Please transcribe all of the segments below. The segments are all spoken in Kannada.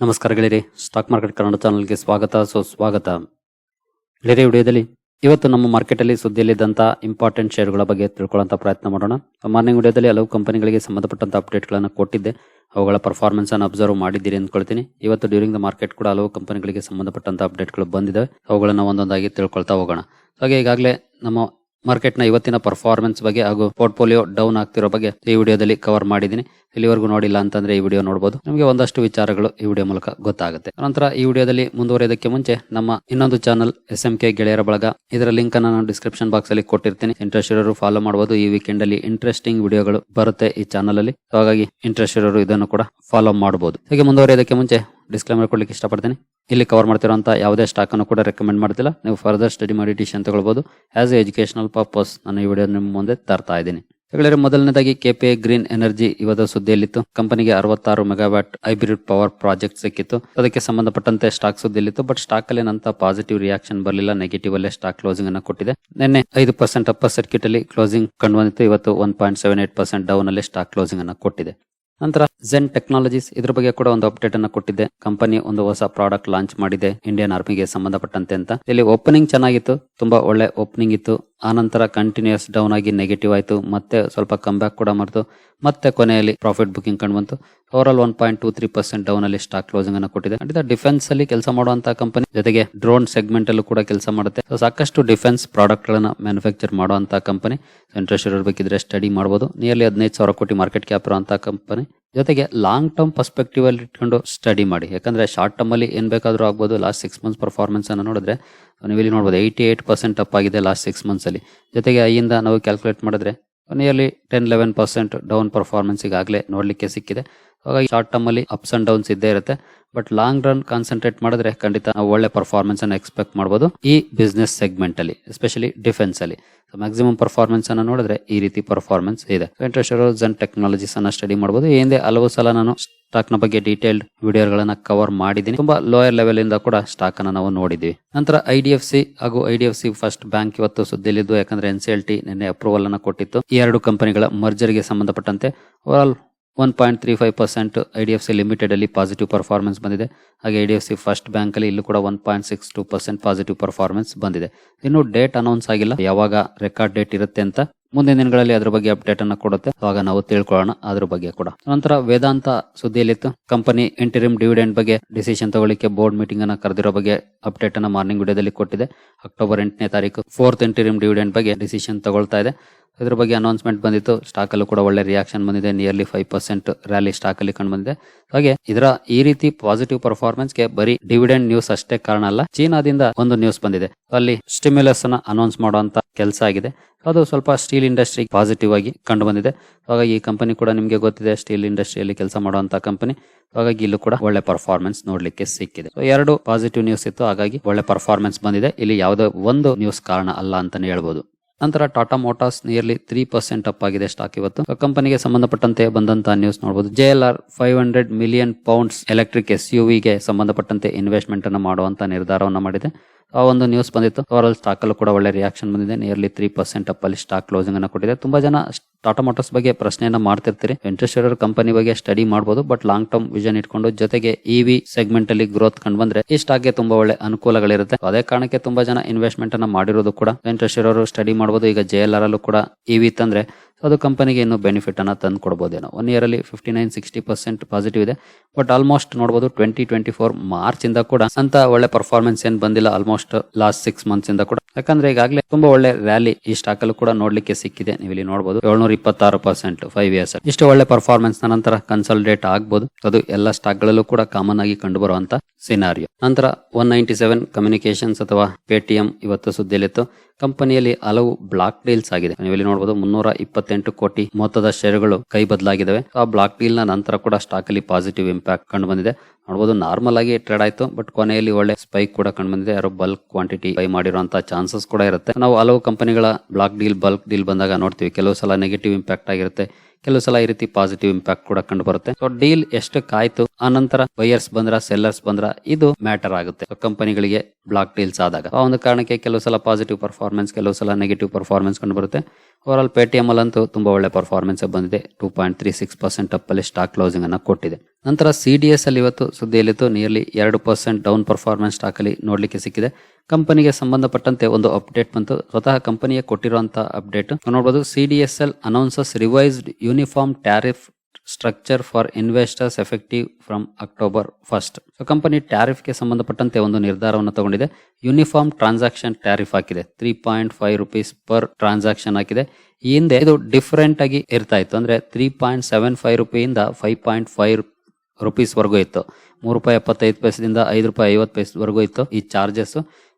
ನಮಸ್ಕಾರ ಸ್ಟಾಕ್ ಮಾರ್ಕೆಟ್ ಕನ್ನಡ ಚಾನಲ್ಗೆ ಸ್ವಾಗತ, ಸೊ ಸ್ವಾಗತ. ಗೆಳೆಯರಿ, ವಿಡಿಯೋದಲ್ಲಿ ಇವತ್ತು ನಮ್ಮ ಮಾರ್ಕೆಟಲ್ಲಿ ಸುದ್ದಿಯಲ್ಲಿದ್ದಂಥ ಇಂಪಾರ್ಟೆಂಟ್ ಶೇರ್ಗಳ ಬಗ್ಗೆ ತಿಳ್ಕೊಳ್ಳೋಂಥ ಪ್ರಯತ್ನ ಮಾಡೋಣ. ಮಾರ್ನಿಂಗ್ ವಿಡಿಯೋದಲ್ಲಿ ಹಲವು ಕಂಪನಿಗಳಿಗೆ ಸಂಬಂಧಪಟ್ಟಂಥ ಅಪ್ಡೇಟ್ಗಳನ್ನು ಕೊಟ್ಟಿದ್ದೆ. ಅವುಗಳ ಪರ್ಫಾರ್ಮೆನ್ಸ್ ಅನ್ನು ಅಬ್ಸರ್ವ್ ಮಾಡಿದ್ದೀರಿ ಅಂದ್ಕೊಳ್ತೀನಿ. ಇವತ್ತು ಡ್ಯೂರಿಂಗ್ ದ ಮಾರ್ಕೆಟ್ ಕೂಡ ಹಲವು ಕಂಪನಿಗಳಿಗೆ ಸಂಬಂಧಪಟ್ಟಂಥ ಅಪ್ಡೇಟ್ಗಳು ಬಂದಿದೆ ಅವುಗಳನ್ನು ಒಂದೊಂದಾಗಿ ತಿಳ್ಕೊಳ್ತಾ ಹೋಗೋಣ. ಹಾಗೆ ಈಗಾಗಲೇ ನಮ್ಮ ಮಾರ್ಕೆಟ್ನ ಇವತ್ತಿನ ಪರ್ಫಾರ್ಮೆನ್ಸ್ ಬಗ್ಗೆ ಹಾಗೂ ಪೋರ್ಟ್ಫೋಲಿಯೋ ಡೌನ್ ಆಗ್ತಿರೋ ಬಗ್ಗೆ ಈ ವಿಡಿಯೋದಲ್ಲಿ ಕವರ್ ಮಾಡಿದ್ದೀನಿ. ಇಲ್ಲಿವರೆಗೂ ನೋಡಿಲ್ಲ ಅಂತಂದ್ರೆ ಈ ವಿಡಿಯೋ ನೋಡಬಹುದು ನಮಗೆ ಒಂದಷ್ಟು ವಿಚಾರಗಳು ಈ ವಿಡಿಯೋ ಮೂಲಕ ಗೊತ್ತಾಗುತ್ತೆ. ನಂತರ ಈ ವಿಡಿಯೋದಲ್ಲಿ ಮುಂದುವರಿಯೋದಕ್ಕೆ ಮುಂಚೆ ನಮ್ಮ ಇನ್ನೊಂದು ಚಾನಲ್ ಎಸ್ ಎಂ ಕೆ ಗೆಳೆಯರ ಬಳಗ. ಇದರ ಲಿಂಕ್ ಅನ್ನು ನಾನು ಡಿಸ್ಕ್ರಿಪ್ಷನ್ ಬಾಕ್ಸ್ ಅಲ್ಲಿ ಕೊಟ್ಟಿರ್ತೀನಿ. ಇಂಟ್ರೆಸ್ಟ್ ಇರೋರು ಫಾಲೋ ಮಾಡಬಹುದು ಈ ವೀಕೆಂಡ್ ಅಲ್ಲಿ ಇಂಟ್ರೆಸ್ಟಿಂಗ್ ವಿಡಿಯೋಗಳು ಬರುತ್ತೆ ಈ ಚಾನಲ್ ಅಲ್ಲಿ. ಹಾಗಾಗಿ ಇಂಟ್ರೆಸ್ಟ್ ಇರೋರು ಇದನ್ನು ಕೂಡ ಫಾಲೋ ಮಾಡಬಹುದು ಹಾಗೆ ಮುಂದುವರಿಯೋದಕ್ಕೆ ಮುಂಚೆ ಡಿಸ್ಕ್ಲೈಮರ್ ಕೊಡ್ಲಿಕ್ಕೆ ಇಷ್ಟಪಡ್ತೀನಿ. ಇಲ್ಲಿ ಕವರ್ ಮಾಡ್ತಿರೋಂಥ ಯಾವುದೇ ಸ್ಟಾಕ್ ಅನ್ನು ಕೂಡ ರೆಕಮೆಂಡ್ ಮಾಡ್ತಿಲ್ಲ. ನೀವು ಫರ್ದರ್ ಸ್ಟಡಿ ಮಾಡಿ ಡಿಸಿಷನ್ ತಗೊಳ್ಬಹುದು ಆಸ್ ಎ ಎಜುಕೇಶನಲ್ ಪರ್ಪಸ್ ನಾನು ಈ ವಿಡಿಯೋ ನಿಮ್ಮ ಮುಂದೆ ತರ್ತಾ ಇದ್ದೀನಿ. ಹೇಳಿದ್ರೆ ಮೊದಲನೇದಾಗಿ ಕೆಪಿ ಗ್ರೀನ್ ಎನರ್ಜಿ ಇವತ್ತು ಸುದ್ದಿಯಲ್ಲಿತ್ತು. ಕಂಪನಿಗೆ ಅರವತ್ತಾರು ಮೆಗಾವ್ಯಾಟ್ ಹೈಬ್ರಿಡ್ ಪವರ್ ಪ್ರಾಜೆಕ್ಟ್ ಸಿಕ್ಕಿತ್ತು. ಅದಕ್ಕೆ ಸಂಬಂಧಪಟ್ಟಂತೆ ಸ್ಟಾಕ್ ಸುದ್ದಿಯಲ್ಲಿತ್ತು. ಬಟ್ ಸ್ಟಾಕ್ ಅಲ್ಲಿ ನಂತ ಪಾಸಿಟಿವ್ ರಿಯಾಕ್ಷನ್ ಬರಲಿಲ್ಲ. ನೆಗೆಟಿವ್ ಅಲ್ಲೇ ಸ್ಟಾಕ್ ಕ್ಲೋಸಿಂಗ್ ಅನ್ನು ಕೊಟ್ಟಿದೆ. ನಿನ್ನೆ ಐದು ಪರ್ಸೆಂಟ್ ಅಪ್ಪರ್ ಸರ್ಕ್ಯೂಟ್ ಅಲ್ಲಿ ಕ್ಲೋಸಿಂಗ್ ಕಂಡು ಬಂದಿತ್ತು. ಇವತ್ತು one point seven eight percent down ಅಲ್ಲಿ ಸ್ಟಾಕ್ ಕ್ಲೋಸಿಂಗ್ ಅನ್ನು ಕೊಟ್ಟಿದೆ. ನಂತರ ಜೆನ್ ಟೆಕ್ನಾಲಜೀಸ್ ಇದ್ರ ಬಗ್ಗೆ ಕೂಡ ಒಂದು ಅಪ್ಡೇಟ್ ಅನ್ನು ಕೊಟ್ಟಿದೆ. ಕಂಪನಿ ಒಂದು ಹೊಸ ಪ್ರಾಡಕ್ಟ್ ಲಾಂಚ್ ಮಾಡಿದೆ. ಇಂಡಿಯನ್ ಆರ್ಮಿಗೆ ಸಂಬಂಧಪಟ್ಟಂತೆ ಅಂತ. ಇಲ್ಲಿ ಓಪನಿಂಗ್ ಚೆನ್ನಾಗಿತ್ತು. ತುಂಬಾ ಒಳ್ಳೆ ಓಪನಿಂಗ್ ಇತ್ತು. ಆನಂತರ ಕಂಟಿನ್ಯೂಸ್ ಡೌನ್ ಆಗಿ ನೆಗೆಟಿವ್ ಆಯಿತು. ಮತ್ತೆ ಸ್ವಲ್ಪ ಕಮ್ ಬ್ಯಾಕ್ ಕೂಡ ಮಾಡಿತು. ಮತ್ತೆ ಕೊನೆಯಲ್ಲಿ ಪ್ರಾಫಿಟ್ ಬುಕಿಂಗ್ ಕಂಡು ಬಂತು. Over all one point two three percent down ಅಲ್ಲಿ ಸ್ಟಾಕ್ ಕ್ಲೋಸಿಂಗ್ ಅನ್ನು ಕೊಟ್ಟಿದೆ. ಅಂದ್ರೆ ಡಿಫೆನ್ಸ್ ಅಲ್ಲಿ ಕೆಲಸ ಮಾಡುವಂತಹ ಕಂಪನಿ ಜೊತೆಗೆ ಡ್ರೋನ್ ಸೆಗ್ಮೆಂಟ್ ಅಲ್ಲೂ ಕೂಡ ಕೆಲಸ ಮಾಡುತ್ತೆ. ಸಾಕಷ್ಟು ಡಿಫೆನ್ಸ್ ಪ್ರಾಡಕ್ಟ್ ಗಳನ್ನ ಮ್ಯಾನುಫ್ಯಾಕ್ಚರ್ ಮಾಡುವಂತಹ ಕಂಪನಿ ಇಂಟ್ರೆಸ್ಟ್ ಇರಬೇಕಿದ್ರೆ ಸ್ಟಡಿ ಮಾಡಬಹುದು ನಿಯರ್ಲಿ ಹದಿನೈದು ಸಾವಿರ ಕೋಟಿ ಮಾರ್ಕೆಟ್ ಕ್ಯಾಪ್ ಇರುವಂತಹ ಕಂಪನಿ ಜೊತೆಗೆ ಲಾಂಗ್ ಟರ್ಮ್ ಪರ್ಸ್ಪೆಕ್ಟಿವ್ ಅಲ್ಲಿ ಇಟ್ಕೊಂಡು ಸ್ಟಡಿ ಮಾಡಿ. ಯಾಕಂದ್ರೆ ಶಾರ್ಟ್ ಟರ್ಮ್ ಅಲ್ಲಿ ಏನ್ ಬೇಕಾದ್ರೂ ಆಗ್ಬೋದು. ಲಾಸ್ಟ್ ಸಿಕ್ಸ್ ಮಂತ್ಸ್ ಪರ್ಫಾರ್ಮೆನ್ಸ್ ಅನ್ನು ನೋಡಿದ್ರೆ, ನೀವು ಇಲ್ಲಿ ನೋಡಬಹುದು ಏಯ್ಟಿ ಏಟ್ ಪರ್ಸೆಂಟ್ ಅಪ್ ಆಗಿದೆ ಲಾಸ್ಟ್ ಸಿಕ್ಸ್ ಮಂತ್ಸ್ ಅಲ್ಲಿ. ಜೊತೆಗೆ ಐಯಿಂದ ನಾವು ಕ್ಯಾಲ್ಕುಲೇಟ್ ಮಾಡಿದ್ರೆ nearly ten eleven percent down performance ಈಗಾಗಲೇ ನೋಡಲಿಕ್ಕೆ ಸಿಕ್ಕಿದೆ. ಹಾಗಾಗಿ ಶಾರ್ಟ್ ಟರ್ಮ್ ಅಲ್ಲಿ ಅಪ್ಸ್ ಅಂಡ್ ಡೌನ್ಸ್ ಇದ್ದೇ ಇರುತ್ತೆ. ಬಟ್ ಲಾಂಗ್ ರನ್ ಕಾನ್ಸಂಟ್ರೇಟ್ ಮಾಡಿದ್ರೆ ಖಂಡಿತ ನಾವು ಒಳ್ಳೆ ಪರ್ಫಾರ್ಮೆನ್ಸ್ ಅನ್ನು ಎಕ್ಸ್ಪೆಕ್ಟ್ ಮಾಡಬಹುದು ಈ ಬಿಸ್ನೆಸ್ ಸೆಗ್ಮೆಂಟ್ ಅಲ್ಲಿ ಎಸ್ಪೆಷಲಿ ಡಿಫೆನ್ಸ್ ಅಲ್ಲಿ. ಮ್ಯಾಕ್ಸಿಮಮ್ ಪರ್ಫಾರ್ಮೆನ್ಸ್ ಅನ್ನು ನೋಡಿದ್ರೆ ಈ ರೀತಿ ಪರ್ಫಾರ್ಮೆನ್ಸ್ ಇದೆ. ಇಂಟ್ರೆಸ್ಟ್ ಅಂಡ್ ಟೆಕ್ನಾಲಜೀಸ್ ಅನ್ನ ಸ್ಟಡಿ ಮಾಡಬಹುದು ಹಿಂದೆ ಹಲವು ಸಲ ನಾನು ಸ್ಟಾಕ್ನ ಬಗ್ಗೆ ಡೀಟೇಲ್ಡ್ ವಿಡಿಯೋಗಳನ್ನ ಕವರ್ ಮಾಡಿದ್ದೀನಿ. ತುಂಬಾ ಲೋಯರ್ ಲೆವೆಲ್ ಇಂದ ಕೂಡ ಸ್ಟಾಕ್ ಅನ್ನ ನಾವು ನೋಡಿದ್ವಿ ನಂತರ ಐ ಡಿ ಎಫ್ ಸಿ ಹಾಗೂ I D F C first bank ಇವತ್ತು ಸುದ್ದಿಲಿದ್ದು ಯಾಕಂದ್ರೆ ಎನ್ ಸಿ ಟಿ ನಿನ್ನೆ ಅಪ್ರೂವಲ್ ಅನ್ನ ಕೊಟ್ಟಿತ್ತು. ಈ ಎರಡು ಕಂಪನಿಗಳ ಮರ್ಜರ್ಗೆ ಸಂಬಂಧಪಟ್ಟಂತೆ over all one point three five percent I D F C limited ಅಲ್ಲಿ ಪಾಸಿಟಿವ್ ಪರ್ಫಾರ್ಮೆನ್ಸ್ ಬಂದಿದೆ. ಹಾಗೆ I D F C first bank ಅಲ್ಲಿ ಇಲ್ಲೂ ಕೂಡ one point six two percent positive performance ಬಂದಿದೆ. ಇನ್ನು ಡೇಟ್ ಅನೌನ್ಸ್ ಆಗಿಲ್ಲ. ಯಾವಾಗ ರೆಕಾರ್ಡ್ ಡೇಟ್ ಇರುತ್ತೆ ಅಂತ ಮುಂದಿನ ದಿನಗಳಲ್ಲಿ ಅದ್ರ ಬಗ್ಗೆ ಅಪ್ಡೇಟ್ ಅನ್ನ ಕೊಡುತ್ತೆ. ಅವಾಗ ನಾವು ತಿಳ್ಕೊಳ್ಳೋಣ ಅದ್ರ ಬಗ್ಗೆ ಕೂಡ. ನಂತರ ವೇದಾಂತ ಸುದ್ದಿಯಲ್ಲಿತ್ತು. ಕಂಪನಿ ಇಂಟರಿಮ್ ಡಿವಿಡೆಂಡ್ ಬಗ್ಗೆ ಡಿಸಿಷನ್ ತಗೊಳ್ಳಿಕ್ಕೆ ಬೋರ್ಡ್ ಮೀಟಿಂಗ್ ಅನ್ನ ಕರೆದಿರೋ ಬಗ್ಗೆ ಅಪ್ಡೇಟ್ ಅನ್ನ ಮಾರ್ನಿಂಗ್ ವಿಡಿಯೋದಲ್ಲಿ ಕೊಟ್ಟಿದೆ. ಅಕ್ಟೋಬರ್ ಎಂಟನೇ ತಾರೀಕು ಫೋರ್ತ್ ಇಂಟರಿಮ್ ಡಿವಿಡೆಂಡ್ ಬಗ್ಗೆ ಡಿಸಿಷನ್ ತಗೊಳ್ತಾ ಇದೆ. ಇದ್ರ ಬಗ್ಗೆ ಅನೌನ್ಸ್ಮೆಂಟ್ ಬಂದಿತ್ತು. ಸ್ಟಾಕ್ ಅಲ್ಲೂ ಕೂಡ ಒಳ್ಳೆ ರಿಯಾಕ್ಷನ್ ಬಂದಿದೆ. Nearly five percent rally stock ಅಲ್ಲಿ ಕಂಡು ಬಂದಿದೆ. ಹಾಗೆ ಇದರ ಈ ರೀತಿ ಪಾಸಿಟಿವ್ ಪರ್ಫಾರ್ಮೆನ್ಸ್ಗೆ ಬರೀ ಡಿವಿಡೆಂಡ್ ನ್ಯೂಸ್ ಅಷ್ಟೇ ಕಾರಣ ಅಲ್ಲ, ಚೀನಾದಿಂದ ಒಂದು ನ್ಯೂಸ್ ಬಂದಿದೆ. ಅಲ್ಲಿ ಸ್ಟಿಮ್ಯುಲಸ್ ಅನ್ನ ಅನೌನ್ಸ್ ಮಾಡುವಂತ ಕೆಲಸ ಆಗಿದೆ. ಅದು ಸ್ವಲ್ಪ ಸ್ಟೀಲ್ ಇಂಡಸ್ಟ್ರಿ ಪಾಸಿಟಿವ್ ಆಗಿ ಕಂಡು ಬಂದಿದೆ. ಹಾಗಾಗಿ ಈ ಕಂಪನಿ ಕೂಡ ನಿಮಗೆ ಗೊತ್ತಿದೆ ಸ್ಟೀಲ್ ಇಂಡಸ್ಟ್ರಿಯಲ್ಲಿ ಕೆಲಸ ಮಾಡುವಂತಹ ಕಂಪನಿ ಹಾಗಾಗಿ ಇಲ್ಲೂ ಕೂಡ ಒಳ್ಳೆ ಪರ್ಫಾರ್ಮೆನ್ಸ್ ನೋಡ್ಲಿಕ್ಕೆ ಸಿಕ್ಕಿದೆ. ಎರಡು ಪಾಸಿಟಿವ್ ನ್ಯೂಸ್ ಇತ್ತು. ಹಾಗಾಗಿ ಒಳ್ಳೆ ಪರ್ಫಾರ್ಮೆನ್ಸ್ ಬಂದಿದೆ. ಇಲ್ಲಿ ಯಾವುದೋ ಒಂದು ನ್ಯೂಸ್ ಕಾರಣ ಅಲ್ಲ ಅಂತಾನೆ ಹೇಳ್ಬೋದು. ನಂತರ Tata motors nearly three percent up ಆಗಿದೆ ಸ್ಟಾಕ್ ಇವತ್ತು. ಕಂಪನಿಗೆ ಸಂಬಂಧಪಟ್ಟಂತೆ ಬಂದಂತಹ ನ್ಯೂಸ್ ನೋಡಬಹುದು J L R five hundred million pounds electric S U ವಿಗೆ ಸಂಬಂಧಪಟ್ಟಂತೆ ಇನ್ವೆಸ್ಟ್ಮೆಂಟ್ ಅನ್ನು ಮಾಡುವಂತ ನಿರ್ಧಾರವನ್ನು ಮಾಡಿದೆ. ಆ ಒಂದು ನ್ಯೂಸ್ ಬಂದಿತ್ತು. ಅವರಲ್ಲಿ ಸ್ಟಾಕ್ ಅಲ್ಲೂ ಕೂಡ ಒಳ್ಳೆ ರಿಯಾಕ್ಷನ್ ಬಂದಿದೆ. ನಿಯರ್ಲಿ ತ್ರೀ ಪರ್ಸೆಂಟ್ ಅಪ್ ಅಲ್ಲಿ ಸ್ಟಾಕ್ ಕ್ಲೋಸಿಂಗ್ ಅನ್ನು ಕೊಟ್ಟಿದೆ. ತುಂಬಾ ಜನ ಟಾಟಾ ಮೋಟರ್ಸ್ ಬಗ್ಗೆ ಪ್ರಶ್ನೆಯನ್ನ ಮಾಡ್ತಿರ್ತೀರಿ. ಇಂಟ್ರೆಸ್ಟ್ ಇರೋ ಕಂಪನಿ ಬಗ್ಗೆ ಸ್ಟಡಿ ಮಾಡಬಹುದು ಬಟ್ ಲಾಂಗ್ ಟರ್ಮ್ ವಿಷನ್ ಇಟ್ಕೊಂಡು ಜೊತೆಗೆ ಇವಿ ಸೆಗ್ಮೆಂಟ್ ಅಲ್ಲಿ ಗ್ರೋತ್ ಕಂಡು ಬಂದ್ರೆ ಈ ಸ್ಟಾಕ್ಗೆ ತುಂಬಾ ಒಳ್ಳೆ ಅನುಕೂಲಗಳಿರುತ್ತೆ. ಅದೇ ಕಾರಣಕ್ಕೆ ತುಂಬಾ ಜನ ಇನ್ವೆಸ್ಟ್ಮೆಂಟ್ ಅನ್ನ ಮಾಡಿರೋದು ಕೂಡ ಇಂಟ್ರೆಸ್ಟ್ ಇರೋರು ಸ್ಟಡಿ ಮಾಡಬಹುದು ಈಗ ಜೆ ಅಲ್ಲೂ ಕೂಡ ಇವಿ ತಂದ್ರೆ ಅದು ಕಂಪನಿಗೆ ಇನ್ನೂ ಬೆನಿಫಿಟ್ ಅನ್ನ ತಂದು ಕೊಡ್ಬೋದೇನೋ. ಒನ್ ಇಯರ್ ಅಲ್ಲಿ fifty nine sixty percent positive ಇದೆ. ಬಟ್ ಆಲ್ಮೋಸ್ಟ್ ನೋಡಬಹುದು ಟ್ವೆಂಟಿ ಟ್ವೆಂಟಿ ಫೋರ್ ಮಾರ್ಚ್ ಇಂದ ಕೂಡ ಅಂತ ಒಳ್ಳೆ ಪರ್ಫಾರ್ಮೆನ್ಸ್ ಏನ್ ಬಂದಿಲ್ಲ ಆಲ್ಮೋಸ್ಟ್ ಲಾಸ್ಟ್ ಸಿಕ್ಸ್ ಮಂತ್ಸ್ ಇಂದ ಕೂಡ. ಯಾಕಂದ್ರೆ ಈಗಾಗಲೇ ತುಂಬಾ ಒಳ್ಳೆ ರ್ಯಾಲಿ ಈ ಸ್ಟಾಕ್ ಅಲ್ಲಿ ಕೂಡ ನೋಡ್ಲಿಕ್ಕೆ ಸಿಕ್ಕಿದೆ. ನೀವು ಇಲ್ಲಿ ನೋಡಬಹುದು ಏಳ್ನೂರ ಇಪ್ಪತ್ತಾರು ಪರ್ಸೆಂಟ್ ಫೈವ್ ಇಯರ್ಸ್ ಇಷ್ಟು ಒಳ್ಳೆ ಪರ್ಫಾರ್ಮೆನ್ಸ್ ನಂತರ ಕನ್ಸಲ್ಟೇಟ್ ಆಗಬಹುದು ಅದು ಎಲ್ಲ ಸ್ಟಾಕ್ ಗಳಲ್ಲೂ ಕೂಡ ಕಾಮನ್ ಆಗಿ ಕಂಡು ಬರುವಂತ ಸಿನಾರಿಯೋ ನಂತರ ಒನ್ ನೈಂಟಿ ಸೆವೆನ್ ಕಮ್ಯುನಿಕೇಶನ್ಸ್ ಅಥವಾ ಪೇಟಿಎಂ ಇವತ್ತು ಸುದ್ದಿಯಲ್ಲಿತ್ತು. ಕಂಪನಿಯಲ್ಲಿ ಹಲವು ಬ್ಲಾಕ್ ಡೀಲ್ಸ್ ಆಗಿದೆ. ನೀವು ಇಲ್ಲಿ ನೋಡಬಹುದು ಮುನ್ನೂರ ಇಪ್ಪತ್ತೆಂಟು ಕೋಟಿ ಮೊತ್ತದ ಷೇರುಗಳು ಕೈ ಬದಲಾಗಿದ್ದಾವೆ ಆ ಬ್ಲಾಕ್ ಡೀಲ್ನ ನಂತರ ಕೂಡ ಸ್ಟಾಕ್ ಅಲ್ಲಿ ಪಾಸಿಟಿವ್ ಇಂಪ್ಯಾಕ್ಟ್ ಕಂಡು ಬಂದಿದೆ ನೋಡಬಹುದು ನಾರ್ಮಲ್ ಆಗಿ ಟ್ರೇಡ್ ಆಯ್ತು ಬಟ್ ಕೊನೆಯಲ್ಲಿ ಒಳ್ಳೆ ಸ್ಪೈಕ್ ಕೂಡ ಕಂಡು ಬಂದಿದೆ ಯಾರೋ ಬಲ್ಕ್ ಕ್ವಾಂಟಿಟಿ ಬೈ ಮಾಡಿರುವಂತಹ ಚಾನ್ಸಸ್ ಕೂಡ ಇರುತ್ತೆ. ನಾವು ಹಲವು ಕಂಪನಿಗಳ ಬ್ಲಾಕ್ ಡೀಲ್ ಬಲ್ಕ್ ಡೀಲ್ ಬಂದಾಗ ನೋಡ್ತೀವಿ. ಕೆಲವು ಸಲ ನೆಗೆಟಿವ್ ಇಂಪ್ಯಾಕ್ಟ್ ಆಗಿರುತ್ತೆ. ಕೆಲವು ಸಲ ಈ ರೀತಿ ಪಾಸಿಟಿವ್ ಇಂಪ್ಯಾಕ್ಟ್ ಕೂಡ ಕಂಡು ಬರುತ್ತೆ ಸೊ ಡೀಲ್ ಎಷ್ಟಕ್ಕಾಯ್ತು? ಆ ನಂತರ ಬೈಯರ್ಸ್ ಬಂದ್ರ ಸೆಲ್ಲರ್ಸ್ ಬಂದ್ರ ಇದು ಮ್ಯಾಟರ್ ಆಗುತ್ತೆ. ಕಂಪನಿಗಳಿಗೆ ಬ್ಲಾಕ್ ಡೀಲ್ಸ್ ಆದಾಗ. ಆ ಒಂದು ಕಾರಣಕ್ಕೆ ಕೆಲವು ಸಲ ಪಾಸಿಟಿವ್ ಪರ್ಫಾರ್ಮೆನ್ಸ್ ಕೆಲವು ಸಲ ನೆಗೆಟಿವ್ ಪರ್ಫಾರ್ಮೆನ್ಸ್ ಕಂಡು ಬರುತ್ತೆ ಓವರ್ ಆಲ್ ಪೇಟಿಎಂ ಅಂತೂ ತುಂಬಾ ಒಳ್ಳೆ ಪರ್ಫಾರ್ಮೆನ್ಸ್ ಬಂದಿದೆ. Two point three six percent up ಅಲ್ಲಿ ಸ್ಟಾಕ್ ಕ್ಲೋಸಿಂಗ್ ಅನ್ನ ಕೊಟ್ಟಿದೆ. ನಂತರ ಸಿ ಅಲ್ಲಿ ಇವತ್ತು ಸುದ್ದಿಯಲ್ಲಿತ್ತು ನಿಯರ್ಲಿ ಎರಡು ಪರ್ಸೆಂಟ್ ಡೌನ್ ಪರ್ಫಾರ್ಮೆನ್ಸ್ ಸ್ಟಾಕ್ ಅಲ್ಲಿ ನೋಡ್ಲಿಕ್ಕೆ ಸಿಕ್ಕಿದೆ. ಕಂಪನಿಗೆ ಸಂಬಂಧಪಟ್ಟಂತೆ ಒಂದು ಅಪ್ಡೇಟ್ ಬಂತು. ಸ್ವತಃ ಕಂಪನಿಗೆ ಕೊಟ್ಟಿರುವಂತಹ ಅಪ್ಡೇಟ್. ನೋಡಬಹುದು C D S L announces revised uniform tariff structure for investors effective from October first company ಟ್ಯಾರಿಫ್ಗೆ ಸಂಬಂಧಪಟ್ಟಂತೆ ಒಂದು ನಿರ್ಧಾರವನ್ನು ತಗೊಂಡಿದೆ. ಯೂನಿಫಾರ್ಮ್ ಟ್ರಾನ್ಸಾಕ್ಷನ್ ಟ್ಯಾರಿಫ್ ಹಾಕಿದೆ. Three point five rupees per transaction ಹಾಕಿದೆ. ಈ ಹಿಂದೆ ಇದು ಡಿಫರೆಂಟ್ ಆಗಿ ಇರ್ತಾ ಇತ್ತು. ಅಂದ್ರೆ ತ್ರೀ ಪಾಯಿಂಟ್ ಸೆವೆನ್ ಫೈವ್ ರುಪಿಯಿಂದ ಫೈವ್ ಪಾಯಿಂಟ್ ಫೈವ್ ರುಪೀಸ್ ವರೆಗೂ ಇತ್ತು. ಮೂರು ರೂಪಾಯಿ ಎಪ್ಪತ್ತೈದು ಪೈಸದಿಂದ ಐದು ರೂಪಾಯಿ ಐವತ್ತು ಪೈಸೆವರೆಗೂ ಇತ್ತು ಈ charges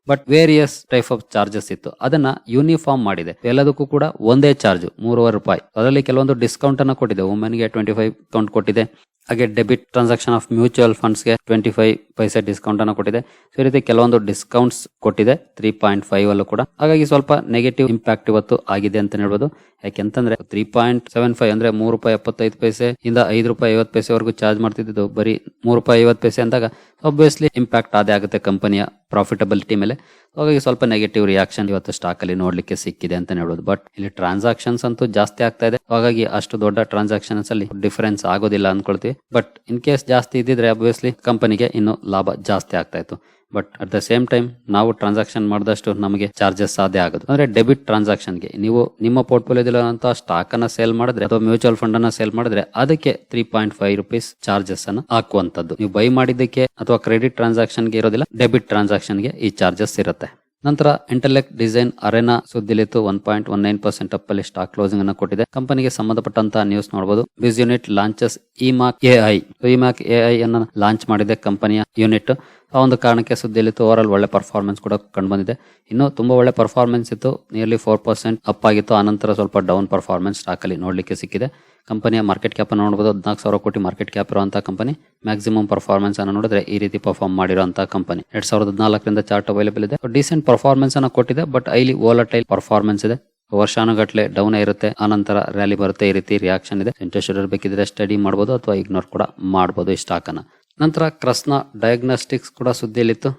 but various type of charges ಇತ್ತು. ಅದನ್ನ ಯೂನಿಫಾರ್ಮ್ ಮಾಡಿದೆ. ಎಲ್ಲದಕ್ಕೂ ಕೂಡ ಒಂದೇ ಚಾರ್ಜ್ ಮೂರುವರೆ ರೂಪಾಯಿ. ಅದರಲ್ಲಿ ಕೆಲವೊಂದು ಡಿಸ್ಕೌಂಟ್ ಅನ್ನು ಕೊಟ್ಟಿದೆ. ವುಮೆನ್ಗೆ ಟ್ವೆಂಟಿ ಫೈವ್ ಕೌಂಟ್ ಕೊಟ್ಟಿದೆ. ಹಾಗೆ ಡೆಬಿಟ್ ಟ್ರಾನ್ಸಾಕ್ಷನ್ ಆಫ್ ಮ್ಯೂಚುವಲ್ ಫಂಡ್ಸ್ಗೆ ಟ್ವೆಂಟಿ ಫೈವ್ ಪೈಸೆ ಡಿಸ್ಕೌಂಟ್ ಅನ್ನು ಕೊಟ್ಟಿದೆ. ಸೊ ಈ ರೀತಿ ಕೆಲವೊಂದು ಡಿಸ್ಕೌಂಟ್ಸ್ ಕೊಟ್ಟಿದೆ. ತ್ರೀ ಪಾಯಿಂಟ್ ಫೈವ್ ಅಲ್ಲೂ ಕೂಡ. ಹಾಗಾಗಿ ಸ್ವಲ್ಪ ನೆಗೆಟಿವ್ ಇಂಪ್ಯಾಕ್ಟ್ ಇವತ್ತು ಆಗಿದೆ ಅಂತ ಹೇಳ್ಬೋದು. ಯಾಕೆಂತಂದ್ರೆ ತ್ರೀ ಪಾಯಿಂಟ್ ಸೆವೆನ್ ಫೈವ್ ಅಂದ್ರೆ ಮೂರು ರೂಪಾಯಿ ಎಪ್ಪತ್ತೈದು ಪೈಸೆ ಇಂದ ಐದು ರೂಪಾಯಿ ಐವತ್ತು ಪೈಸೆವರೆಗೂ ಚಾರ್ಜ್ ಮಾಡ್ತಿದ್ದು ಬರೀ ಮೂರು ರೂಪಾಯಿ ಐವತ್ತು ಪೈಸೆ ಅಂದಾಗ ಆಬ್ವಿಯಸ್ಲಿ ಇಂಪ್ಯಾಕ್ಟ್ ಅದೇ ಆಗುತ್ತೆ ಕಂಪನಿಯ ಪ್ರಾಫಿಟಬಿಲಿಟಿ ಮೇಲೆ. ಹಾಗಾಗಿ ಸ್ವಲ್ಪ ನೆಗೆಟಿವ್ ರಿಯಾಕ್ಷನ್ ಇವತ್ತು ಸ್ಟಾಕ್ ಅಲ್ಲಿ ನೋಡ್ಲಿಕ್ಕೆ ಸಿಕ್ಕಿದೆ ಅಂತ ಹೇಳ್ಬೋದು. ಬಟ್ ಇಲ್ಲಿ ಟ್ರಾನ್ಸಾಕ್ಷನ್ಸ್ ಅಂತೂ ಜಾಸ್ತಿ ಆಗ್ತಾ ಇದೆ. ಹಾಗಾಗಿ ಅಷ್ಟು ದೊಡ್ಡ ಟ್ರಾನ್ಸಾಕ್ಷನ್ಸ್ ಅಲ್ಲಿ ಡಿಫರೆನ್ಸ್ ಆಗೋದಿಲ್ಲ ಅನ್ಕೊಳ್ತೀವಿ. ಬಟ್ ಇನ್ ಕೇಸ್ ಜಾಸ್ತಿ ಇದ್ದಿದ್ರೆ ಅಬ್ವಿಯಸ್ಲಿ ಕಂಪನಿಗೆ ಇನ್ನು ಲಾಭ ಜಾಸ್ತಿ ಆಗ್ತಾ ಇತ್ತು. But at the same time ನಾವು ಟ್ರಾನ್ಸಾಕ್ಷನ್ ಮಾಡಿದಷ್ಟು ನಮಗೆ ಚಾರ್ಜಸ್ ಸಾಧ್ಯ ಆಗೋದು. ಅಂದ್ರೆ ಡೆಬಿಟ್ ಟ್ರಾನ್ಸಾಕ್ಷನ್ಗೆ ನೀವು ನಿಮ್ಮ ಪೋರ್ಟ್ಫೋಲಿಯೋದಲ್ಲಿರುವಂತಹ ಸ್ಟಾಕ್ ಅನ್ನ ಸೇಲ್ ಮಾಡಿದ್ರೆ, ಅಥವಾ ಮ್ಯೂಚುವಲ್ ಫಂಡ್ ಅನ್ನ ಸೇಲ್ ಮಾಡಿದ್ರೆ, ಅದಕ್ಕೆ three point five rupees charges ಅನ್ನ ಹಾಕುವಂತದ್ದು ನೀವು ಬೈ ಮಾಡಿದ್ದಕ್ಕೆ ಅಥವಾ ಕ್ರೆಡಿಟ್ ಟ್ರಾನ್ಸಾಕ್ಷನ್ಗೆ ಇರೋದಿಲ್ಲ ಡೆಬಿಟ್ ಟ್ರಾನ್ಸಾಕ್ಷನ್ಗೆ ಈ ಚಾರ್ಜಸ್ ಇರುತ್ತೆ. ನಂತರ intellect design arena ಸುದ್ದಿಲಿತ್ತು. One point one nine percent up ಅಲ್ಲಿ ಸ್ಟಾಕ್ ಕ್ಲೋಸಿಂಗ್ ಅನ್ನು ಕೊಟ್ಟಿದೆ. ಕಂಪನಿಗೆ ಸಂಬಂಧಪಟ್ಟಂತ ನ್ಯೂಸ್ ನೋಡಬಹುದು ಬಿಸ್ unit launches emach AI emach I ಅನ್ನ ಲಾಂಚ್ ಮಾಡಿದೆ ಕಂಪನಿಯ ಯೂನಿಟ್ ಆ ಒಂದು ಕಾರಣಕ್ಕೆ ಸುದ್ದಿಯಲ್ಲಿತ್ತು ಓವರ್ ಆಲ್ ಒಳ್ಳೆ ಪರ್ಫಾರ್ಮೆನ್ಸ್ ಕೂಡ ಕಂಡು ಬಂದಿದೆ ಇನ್ನು ತುಂಬಾ ಒಳ್ಳೆ ಪರ್ಫಾರ್ಮೆನ್ಸ್ ಇತ್ತು. ನಿಯರ್ಲಿ ಫೋರ್ ಪರ್ಸೆಂಟ್ ಅಪ್ ಆಗಿತ್ತು. ಆನಂತರ ಸ್ವಲ್ಪ ಡೌನ್ ಪರ್ಫಾರ್ಮೆನ್ಸ್ ಸ್ಟಾಕ್ ಅಲ್ಲಿ ನೋಡ್ಲಿಕ್ಕೆ ಸಿಕ್ಕಿದೆ. ಕಂಪನಿಯ ಮಾರ್ಕೆಟ್ ಕ್ಯಾಪ್ ನೋಡಬಹುದು ಹದಿನಾಲ್ಕು ಸಾವಿರ ಕೋಟಿ ಮಾರ್ಕೆಟ್ ಕ್ಯಾಪ್ ಇರುವಂತಹ ಕಂಪನಿ. ಮ್ಯಾಕ್ಸಿಮಮ್ ಪರ್ಫಾರ್ಮೆನ್ಸ್ ಅನ್ನು ನೋಡಿದ್ರೆ ಈ ರೀತಿ ಪರ್ಫಾರ್ಮ್ ಮಾಡಿರುವಂತಹ ಕಂಪನಿ. ಎರಡ್ ಸಾವಿರದ ಹದಿನಾಲ್ಕರಿಂದ ಚಾರ್ಟ್ ಅವೈಲೇಬಲ್ ಇದೆ. ಡಿಸೆಂಟ್ ಪರ್ಫಾರ್ಮೆನ್ಸ್ ಅನ್ನು ಕೊಟ್ಟಿದೆ ಬಟ್ ಐಲಿ ಓಲಟೈಲ್ ಪರ್ಫಾರ್ಮೆನ್ಸ್ ಇದೆ. ವರ್ಷಾನುಗಟ್ಟಲೆ ಡೌನ್ ಇರುತ್ತೆ, ಆನಂತರ ರ್ಯಾಲಿ ಬರುತ್ತೆ, ಈ ರೀತಿ ರಿಯಾಕ್ಷನ್ ಇದೆ. ಇಂಟ್ರೆಸ್ಟ್ ಬೇಕಿದ್ರೆ ಸ್ಟಡಿ ಮಾಡಬಹುದು ಅಥವಾ ಇಗ್ನೋರ್ ಕೂಡ ಮಾಡಬಹುದು ಈ ಸ್ಟಾಕ್ ಅನ್ನ. ನಂತರ ಕ್ರಸ್ನ ಡಯಾಗ್ನೋಸ್ಟಿಕ್ಸ್ ಕೂಡ ಸುದ್ದಿಯಲ್ಲಿತ್ತು.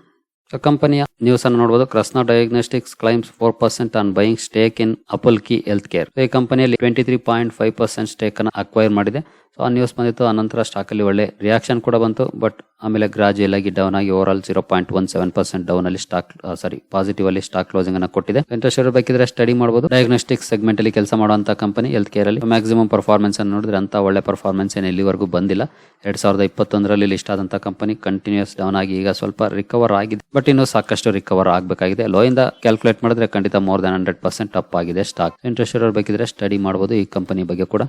ಕಂಪನಿಯ ನ್ಯೂಸ್ ಅನ್ನು ನೋಡಬಹುದು Krsnaa diagnostics climbs four percent on buying stake in Apulki health care ಈ ಕಂಪನಿಯಲ್ಲಿ twenty three point five percent stake ಅನ್ನು ಅಕ್ವೈರ್ ಮಾಡಿದೆ. ಸೊ ಆ ನ್ಯೂಸ್ ಬಂದಿತ್ತು, ಆ ನಂತರ ಸ್ಟಾಕ್ ಅಲ್ಲಿ ಒಳ್ಳೆ ರಿಯಾಕ್ಷನ್ ಕೂಡ ಬಂತು ಬಟ್ ಆಮೇಲೆ ಗ್ರಾಜುಯಲ್ ಆಗಿ ಡೌನ್ ಆಗಿ over all zero point one seven percent down ಅಲ್ಲಿ ಸ್ಟಾಕ್ ಸಾರಿ ಪಾಸಿಟಿವ್ ಅಲ್ಲಿ ಸ್ಟಾಕ್ ಕ್ಲೋಸಿಂಗ್ ಅನ್ನು ಕೊಟ್ಟಿದೆ. ಇಂಟ್ರೆಸ್ಟ್ ಬೇಕಿದ್ರೆ ಸ್ಟಡಿ ಮಾಡಬಹುದು ಡಯಾಗ್ನೋಸ್ಟಿಕ್ ಸೆಗ್ಮೆಂಟ್ ಅಲ್ಲಿ ಕೆಲಸ ಮಾಡುವಂತ ಕಂಪನಿ ಹೆಲ್ತ್ ಕೇರ್ ಅಲ್ಲಿ ಮ್ಯಾಕ್ಸಿಮಮ್ ಪರ್ಫಾರ್ಮೆನ್ಸ್ ಅನ್ನು ನೋಡಿದ್ರೆ ಅಂತ ಒಳ್ಳೆ ಪರ್ಫಾರ್ಮೆನ್ಸ್ ಏನು ಇಲ್ಲಿವರೆಗೂ ಬಂದಿಲ್ಲ. ಎರಡ್ ಸಾವಿರದ ಇಪ್ಪತ್ತೊಂದರಲ್ಲಿ ಲಿಸ್ಟ್ ಆದಂತ ಕಂಪನಿ ಕಂಟಿನ್ಯೂಸ್ ಡೌನ್ ಆಗಿ ಈಗ ಸ್ವಲ್ಪ ರಿಕವರ್ ಆಗಿದೆ. ಬಟ್ ಇನ್ನು ಸಾಕಷ್ಟು ರಿಕವರ್ ಆಗಬೇಕಾಗಿದೆ. ಲೋ ಇಂದ ಕ್ಯಾಲ್ಕುಲೇಟ್ ಮಾಡಿದ್ರೆ ಖಂಡಿತ more than hundred percent up ಆಗಿದೆ ಸ್ಟಾಕ್ ಇಂಟ್ರೆಸ್ಟ್ ಬೇಕಿದ್ರೆ ಸ್ಟಡಿ ಮಾಡಬಹುದು ಈ ಕಂಪನಿ ಬಗ್ಗೆ ಕೂಡ.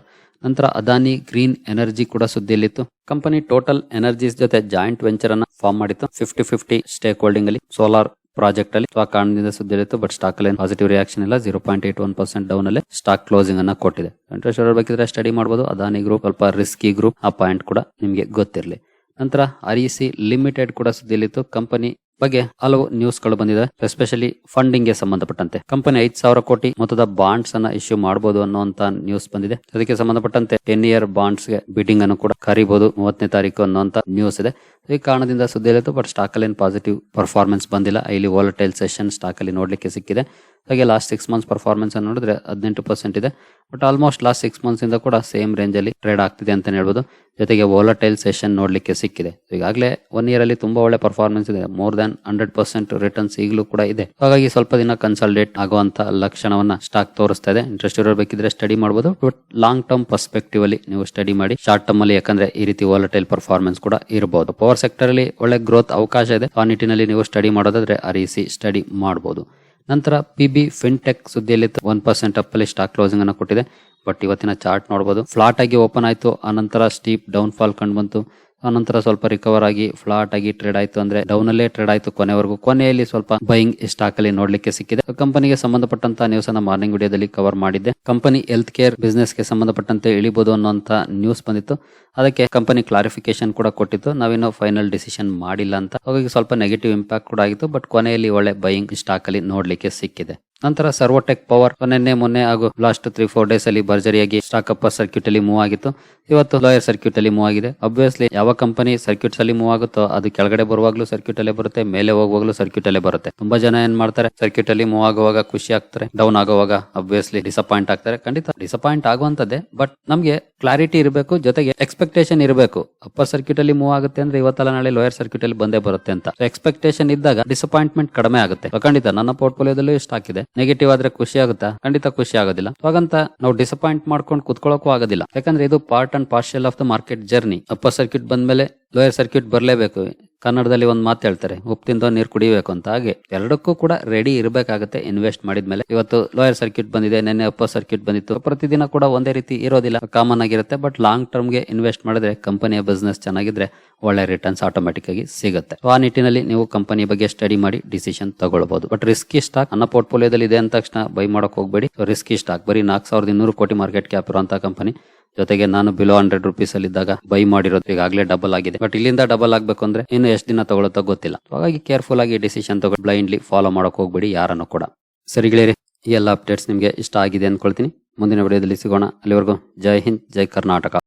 ನಂತರ ಅದಾನಿ ಗ್ರೀನ್ ಎನರ್ಜಿ ಕೂಡ ಸುದ್ದಿಯಲ್ಲಿತ್ತು. ಕಂಪನಿ ಟೋಟಲ್ ಎನರ್ಜೀಸ್ ಜೊತೆ ಜಾಯಿಂಟ್ ವೆಂಚರ್ ಅನ್ನ ಫಾರ್ಮ್ ಮಾಡಿತ್ತು. ಫಿಫ್ಟಿ ಫಿಫ್ಟಿ ಸ್ಟೇಕ್ ಹೋಲ್ಡಿಂಗ್ ಅಲ್ಲಿ ಸೋಲಾರ್ ಪ್ರಾಜೆಕ್ಟ್ ಅಲ್ಲಿ ಆ ಕಾರಣದಿಂದ ಸುದ್ದಿಲಿತ್ತು ಬಟ್ ಸ್ಟಾಕ್ ಅಲ್ಲಿ ಪಾಸಿಟಿವ್ ರಿಯಾಕ್ಷನ್ ಇಲ್ಲ. Zero point eight one percent down ಅಲ್ಲಿ ಸ್ಟಾಕ್ ಕ್ಲೋಸಿಂಗ್ ಅನ್ನ ಕೊಟ್ಟಿದೆ. ಇಂಟ್ರೆಸ್ಟ್ ಬೇಕಿದ್ರೆ ಸ್ಟಡಿ ಮಾಡಬಹುದು ಅದಾನಿ ಗ್ರೂಪ್ ಸ್ವಲ್ಪ ರಿಸ್ಕಿ ಗ್ರೂಪ್ ಆ ಪಾಯಿಂಟ್ ಕೂಡ ನಿಮಗೆ ಗೊತ್ತಿರಲಿ. ನಂತರ ಆರ್ ಸಿ ಲಿಮಿಟೆಡ್ ಕೂಡ ಸುದ್ದಿಯಲ್ಲಿತ್ತು. ಕಂಪನಿ ಬಗ್ಗೆ ಹಲವು ನ್ಯೂಸ್ಗಳು ಬಂದಿದೆ. ಎಸ್ಪೆಷಲಿ ಫಂಡಿಂಗ್ಗೆ ಸಂಬಂಧಪಟ್ಟಂತೆ. ಕಂಪನಿ ಐದ್ ಸಾವಿರ ಕೋಟಿ ಮೊತ್ತದ ಬಾಂಡ್ಸ್ ಅನ್ನ ಇಶ್ಯೂ ಮಾಡಬಹುದು ಅನ್ನುವಂತ ನ್ಯೂಸ್ ಬಂದಿದೆ. ಅದಕ್ಕೆ ಸಂಬಂಧಪಟ್ಟಂತೆ ಟೆನ್ ಇಯರ್ ಬಾಂಡ್ಸ್ಗೆ ಬಿಡಿಂಗ್ ಅನ್ನು ಕೂಡ ಕರಿಬಹುದು ಮೂವತ್ತನೇ ತಾರೀಕು ಅನ್ನುವಂತ ನ್ಯೂಸ್ ಇದೆ. ಈ ಕಾರಣದಿಂದ ಸುದ್ದಿ ಇತ್ತು ಬಟ್ ಸ್ಟಾಕ್ ಅಲ್ಲಿ ಪಾಸಿಟಿವ್ ಪರ್ಫಾರ್ಮೆನ್ಸ್ ಬಂದಿಲ್ಲ. ಇಲ್ಲಿ ವಾಲಟೈಲ್ ಸೆಷನ್ ಸ್ಟಾಕ್ ಅಲ್ಲಿ ನೋಡ್ಲಿಕ್ಕೆ ಸಿಕ್ಕಿದೆ. ಹಾಗೆ ಲಾಸ್ಟ್ ಸಿಕ್ಸ್ ಮಂತ್ಸ್ ಪರ್ಫಾರ್ಮೆನ್ಸ್ ಅನ್ನು ನೋಡಿದ್ರೆ ಹದಿನೆಂಟು ಪರ್ಸೆಂಟ್ ಇದೆ. But almost last six months ಇಂದ ಕೂಡ ಸೇಮ್ ರೇಂಜ್ ಅಲ್ಲಿ ಟ್ರೇಡ್ ಆಗ್ತಿದೆ ಅಂತ ಹೇಳ್ಬೋದು. ಜೊತೆಗೆ ವಾಲಟೈಲ್ ಸೆಷನ್ ನೋಡ್ಲಿಕ್ಕೆ ಸಿಕ್ಕಿದೆ. ಈಗಾಗಲೇ ಒನ್ ಇಯರ್ ಅಲ್ಲಿ ತುಂಬಾ ಒಳ್ಳೆ ಪರ್ಫಾರ್ಮೆನ್ಸ್ ಇದೆ. More than hundred percent returns ಈಗಲೂ ಕೂಡ ಇದೆ. ಹಾಗಾಗಿ ಸ್ವಲ್ಪ ದಿನ ಕನ್ಸಲ್ಟೇಟ್ ಆಗುವಂತ ಲಕ್ಷಣವನ್ನ ಸ್ಟಾಕ್ ತೋರಿಸ್ತಾ ಇದೆ ಇಂಟ್ರೆಸ್ಟ್ ಇರಬೇಕಿದ್ರೆ ಸ್ಟಡಿ ಮಾಡಬಹುದು ಬಟ್ ಲಾಂಗ್ ಟರ್ಮ್ ಪರ್ಸ್ಪೆಕ್ಟಿವ್ ಅಲ್ಲಿ ನೀವು ಸ್ಟಡಿ ಮಾಡಿ ಶಾರ್ಟ್ ಟರ್ಮ್ ಅಲ್ಲಿ ಯಾಕಂದ್ರೆ ಈ ರೀತಿ ವಾಲಟೈಲ್ ಪರ್ಫಾರ್ಮೆನ್ಸ್ ಕೂಡ ಇರಬಹುದು ಪವರ್ ಸೆಕ್ಟರ್ ಅಲ್ಲಿ ಒಳ್ಳೆ ಗ್ರೋತ್ ಅವಕಾಶ ಇದೆ. ಆ ನಿಟ್ಟಿನಲ್ಲಿ ನೀವು ಸ್ಟಡಿ ಮಾಡೋದಾದ್ರೆ ಅರಿಸಿ ಸ್ಟಡಿ ಮಾಡಬಹುದು ನಂತರ ಪಿ ಬಿ ಫಿನ್ಟೆಕ್ ಸುದ್ದಿಯಲ್ಲಿ ಒನ್ ಪರ್ಸೆಂಟ್ ಅಪ್ ಅಲ್ಲಿ ಸ್ಟಾಕ್ ಕ್ಲೋಸಿಂಗ್ ಅನ್ನು ಕೊಟ್ಟಿದೆ. ಬಟ್ ಇವತ್ತಿನ ಚಾರ್ಟ್ ನೋಡಬಹುದು ಫ್ಲಾಟ್ ಆಗಿ ಓಪನ್ ಆಯ್ತು. ಆನಂತರ ಸ್ಟೀಪ್ ಡೌನ್ ಫಾಲ್ ಕಂಡು ಬಂತು. ಆನಂತರ ಸ್ವಲ್ಪ ರಿಕವರ್ ಆಗಿ ಫ್ಲಾಟ್ ಆಗಿ ಟ್ರೇಡ್ ಆಯ್ತು ಅಂದ್ರೆ ಡೌನ್ ಅಲ್ಲೇ ಟ್ರೇಡ್ ಆಯ್ತು ಕೊನೆವರೆಗೂ. ಕೊನೆಯಲ್ಲಿ ಸ್ವಲ್ಪ ಬೈಯಿಂಗ್ ಸ್ಟಾಕ್ ಅಲ್ಲಿ ನೋಡ್ಲಿಕ್ಕೆ ಸಿಕ್ಕಿದೆ. ಕಂಪನಿಗೆ ಸಂಬಂಧಪಟ್ಟಂತ ನ್ಯೂಸ್ ಅನ್ನ ಮಾರ್ನಿಂಗ್ ವಿಡಿಯೋದಲ್ಲಿ ಕವರ್ ಮಾಡಿದ್ದೆ. ಕಂಪನಿ ಹೆಲ್ತ್ ಕೇರ್ ಬಿಸ್ನೆಸ್ಗೆ ಸಂಬಂಧಪಟ್ಟಂತೆ ಇಳಿಬಹುದು ಅನ್ನುವಂತ ನ್ಯೂಸ್ ಬಂದಿತ್ತು. ಅದಕ್ಕೆ ಕಂಪನಿ ಕ್ಲಾರಿಫಿಕೇಶನ್ ಕೂಡ ಕೊಟ್ಟಿತ್ತು. ನಾವಿನ್ನು ಫೈನಲ್ ಡಿಸಿಷನ್ ಮಾಡಿಲ್ಲ ಅಂತ. ಹಾಗಾಗಿ ಸ್ವಲ್ಪ ನೆಗೆಟಿವ್ ಇಂಪ್ಯಾಕ್ಟ್ ಕೂಡ ಆಗಿತ್ತು. ಬಟ್ ಕೊನೆಯಲ್ಲಿ ಒಳ್ಳೆ ಬೈಯಿಂಗ್ ಸ್ಟಾಕ್ ಅಲ್ಲಿ ನೋಡ್ಲಿಕ್ಕೆ ಸಿಕ್ಕಿದೆ. ನಂತರ ಸರ್ವೋಟೆಕ್ ಪವರ್ ನಿನ್ನೆ ಮೊನ್ನೆ ಹಾಗೂ ಲಾಸ್ಟ್ ತ್ರೀ ಫೋರ್ ಡೇಸ್ ಅಲ್ಲಿ ಭರ್ಜರಿಯಾಗಿ ಸ್ಟಾಕ್ ಅಪ್ ಸರ್ಕ್ಯೂಟ್ ಅಲ್ಲಿ ಮೂವ್ ಆಗಿತ್ತು. ಇವತ್ತು ಲೋಯರ್ ಸರ್ಕ್ಯೂಟ್ ಅಲ್ಲಿ ಮೂವ್ ಆಗಿದೆ. ಅಬ್ವಿಯಸ್ಲಿ ಯಾವ ಕಂಪನಿ ಸರ್ಕ್ಯೂಟ್ಸ್ ಅಲ್ಲಿ ಮೂವ್ ಆಗುತ್ತೋ ಅದು ಕೆಳಗಡೆ ಬರುವಾಗಲೂ ಸರ್ಕ್ಯೂಟ್ ಅಲ್ಲೇ ಬರುತ್ತೆ, ಮೇಲೆ ಹೋಗುವಾಗ್ಲೂ ಸರ್ಕ್ಯೂಟ್ ಅಲ್ಲೇ ಬರುತ್ತೆ. ತುಂಬಾ ಜನ ಏನ್ ಮಾಡ್ತಾರೆ ಸರ್ಕ್ಯೂಟ್ ಅಲ್ಲಿ ಮೂವ್ ಆಗುವಾಗ ಖುಷಿ ಆಗ್ತಾರೆ ಡೌನ್ ಆಗುವಾಗ ಅಬ್ವಿಯಸ್ಲಿ ಡಿಸಪಾಯಿಂಟ್ ಆಗ್ತಾರೆ. ಖಂಡಿತ ಡಿಸಪಾಯಿಂಟ್ ಆಗುವಂತದ್ದೇ ಬಟ್ ನಮಗೆ ಕ್ಲಾರಿಟಿ ಇರಬೇಕು, ಜೊತೆಗೆ ಎಕ್ಸ್ಪೆಕ್ಟೇಷನ್ ಇರಬೇಕು. ಅಪ್ಪರ್ ಸರ್ಕ್ಯೂಟ್ ಅಲ್ಲಿ ಮೂವ್ ಆಗುತ್ತೆ ಅಂದ್ರೆ ಇವತ್ತಲ್ಲ ನಾಳೆ ಲೋಯರ್ ಸರ್ಕ್ಯೂಟ್ ಅಲ್ಲಿ ಬಂದೇ ಬರುತ್ತೆ ಅಂತ. ಎಕ್ಸ್ಪೆಕ್ಟೇಷನ್ ಇದ್ದಾಗ ಡಿಸಪಾಯಿಂಟ್ಮೆಂಟ್ ಕಡಿಮೆ ಆಗುತ್ತೆ. ಖಂಡಿತ ನನ್ನ ಪೋರ್ಟ್ಫೋಲಿಯೋದಲ್ಲೂ ಇಷ್ಟ ಹಾಕಿದೆ ನೆಗೆಟಿವ್ ಆದ್ರೆ ಖುಷಿ ಆಗುತ್ತಾ? ಖಂಡಿತ ಖುಷಿ ಆಗೋದಿಲ್ಲ. ಹಾಗಂತ ನಾವು ಡಿಸಪಾಯಿಂಟ್ ಮಾಡ್ಕೊಂಡು ಕುತ್ಕೊಳ್ಳೋಕು ಆಗೋದಿಲ್ಲ. ಯಾಕಂದ್ರೆ ಇದು part and partial of the market journey upper circuit ಬಂದ್ಮೇಲೆ ಲೋಯರ್ ಸರ್ಕ್ಯೂಟ್ ಬರಲೇಬೇಕು. ಕನ್ನಡದಲ್ಲಿ ಒಂದು ಮಾತು ಹೇಳ್ತಾರೆ, ಉಪ್ಪು ತಿಂದೋ ನೀರು ಕುಡಿಬೇಕು ಅಂತ. ಹಾಗೆ ಎರಡಕ್ಕೂ ಕೂಡ ರೆಡಿ ಇರಬೇಕಾಗುತ್ತೆ ಇನ್ವೆಸ್ಟ್ ಮಾಡಿದ ಮೇಲೆ ಇವತ್ತು ಲೋಯರ್ ಸರ್ಕ್ಯೂಟ್ ಬಂದಿದೆ, ನೆನ್ನೆ ಅಪ್ಪರ್ ಸರ್ಕ್ಯೂಟ್ ಬಂದಿತ್ತು. ಪ್ರತಿದಿನ ಕೂಡ ಒಂದೇ ರೀತಿ ಇರೋದಿಲ್ಲ. ಕಾಮನ್ ಆಗಿರುತ್ತೆ ಬಟ್ ಲಾಂಗ್ ಟರ್ಮ್ಗೆ ಇನ್ವೆಸ್ಟ್ ಮಾಡಿದ್ರೆ ಕಂಪನಿಯ ಬಿಸ್ನೆಸ್ ಚೆನ್ನಾಗಿದ್ರೆ ಒಳ್ಳೆ ರಿಟರ್ನ್ಸ್ ಆಟೋಮೆಟಿಕ್ ಆಗಿ ಸಿಗುತ್ತೆ. ಆ ನಿಟ್ಟಿನಲ್ಲಿ ನೀವು ಕಂಪನಿ ಬಗ್ಗೆ ಸ್ಟಡಿ ಮಾಡಿ ಡಿಸಿಷನ್ ತಗೊಳ್ಬಹುದು ಬಟ್ ರಿಸ್ಕಿ ಸ್ಟಾಕ್ ನನ್ನ ಪೋರ್ಟ್ಫೋಲಿಯೋದಲ್ಲಿ ಇದೆ ಅಂದ ತಕ್ಷಣ ಬೈ ಮಾಡಕ್ ಹೋಗ್ಬೇಡಿ. ರಿಸ್ಕಿ ಸ್ಟಾಕ್ ಬರೀ ನಾಲ್ಕು ಸಾವಿರದ ಇನ್ನೂರು ಕೋಟಿ ಮಾರ್ಕೆಟ್ ಕ್ಯಾಪ್ ಇರುವಂತಹ ಕಂಪನಿ ಜೊತೆಗೆ ನಾನು ಬಿಲೋ ಹಂಡ್ರೆಡ್ ರುಪೀಸ್ ಅಲ್ಲಿ ಇದ್ದಾಗ ಬೈ ಮಾಡಿರೋದು ಈಗಾಗಲೇ ಡಬಲ್ ಆಗಿದೆ. ಬಟ್ ಇಲ್ಲಿಂದ ಡಬಲ್ ಆಗ್ಬೇಕು ಅಂದ್ರೆ ಇನ್ನು ಎಷ್ಟು ದಿನ ತಗೊಳುತ್ತೋ ಗೊತ್ತಿಲ್ಲ. ಹಾಗಾಗಿ ಕೇರ್ಫುಲ್ ಆಗಿ ಡಿಸಿಷನ್ ತಗೊಂಡು ಬ್ಲೈಂಡ್ಲಿ ಫಾಲೋ ಮಾಡಕ್ ಹೋಗ್ಬೇಡಿ, ಯಾರನ್ನು ಕೂಡ. ಸರಿ ಗೆಳೆಯರಿ ಎಲ್ಲ ಅಪ್ಡೇಟ್ಸ್ ನಿಮಗೆ ಇಷ್ಟ ಆಗಿದೆ ಅನ್ಕೊಳ್ತೀನಿ ಮುಂದಿನ ವಿಡಿಯೋದಲ್ಲಿ ಸಿಗೋಣ. ಅಲ್ಲಿವರೆಗೂ ಜೈ ಹಿಂದ್, ಜೈ ಕರ್ನಾಟಕ.